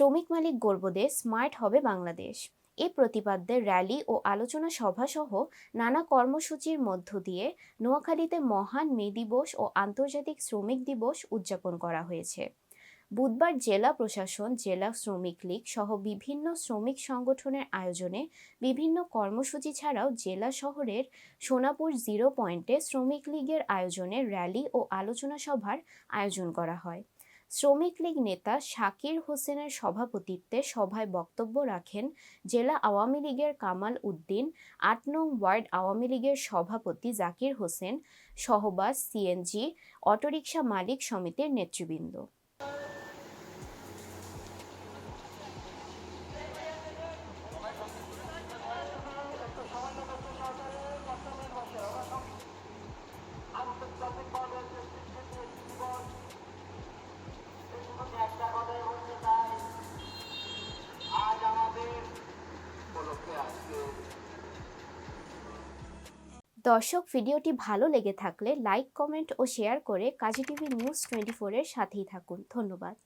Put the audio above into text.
শ্রমিক মালিক গর্বদে স্মার্ট হবে বাংলাদেশ। এ প্রতিপাদ্যে র্যালি ও আলোচনা সভা সহ নানা কর্মসূচির মধ্য দিয়ে নোয়াখালীতে মহান মে দিবস ও আন্তর্জাতিক শ্রমিক দিবস উদযাপন করা হয়েছে। বুধবার জেলা প্রশাসন, জেলা শ্রমিক লীগ সহ বিভিন্ন শ্রমিক সংগঠনের আয়োজনে বিভিন্ন কর্মসূচি ছাড়াও জেলা শহরের সোনাপুর জিরো পয়েন্টে শ্রমিক লীগের আয়োজনে র্যালি ও আলোচনা সভার আয়োজন করা হয়। শ্রমিক লীগ নেতা শাকির হোসেনের সভাপতিত্বে সভায় বক্তব্য রাখেন জেলা আওয়ামী লীগের কামাল উদ্দিন, আট নং ওয়ার্ড আওয়ামী লীগের সভাপতি জাকির হোসেন, সহবাস, সিএনজি, অটোরিকশা মালিক সমিতির নেতৃবৃন্দ। দর্শক, ভিডিওটি ভালো লেগে থাকলে লাইক, কমেন্ট ও শেয়ার করে কাজী টিভি নিউজ টোয়েন্টি ফোরের সাথেই থাকুন। ধন্যবাদ।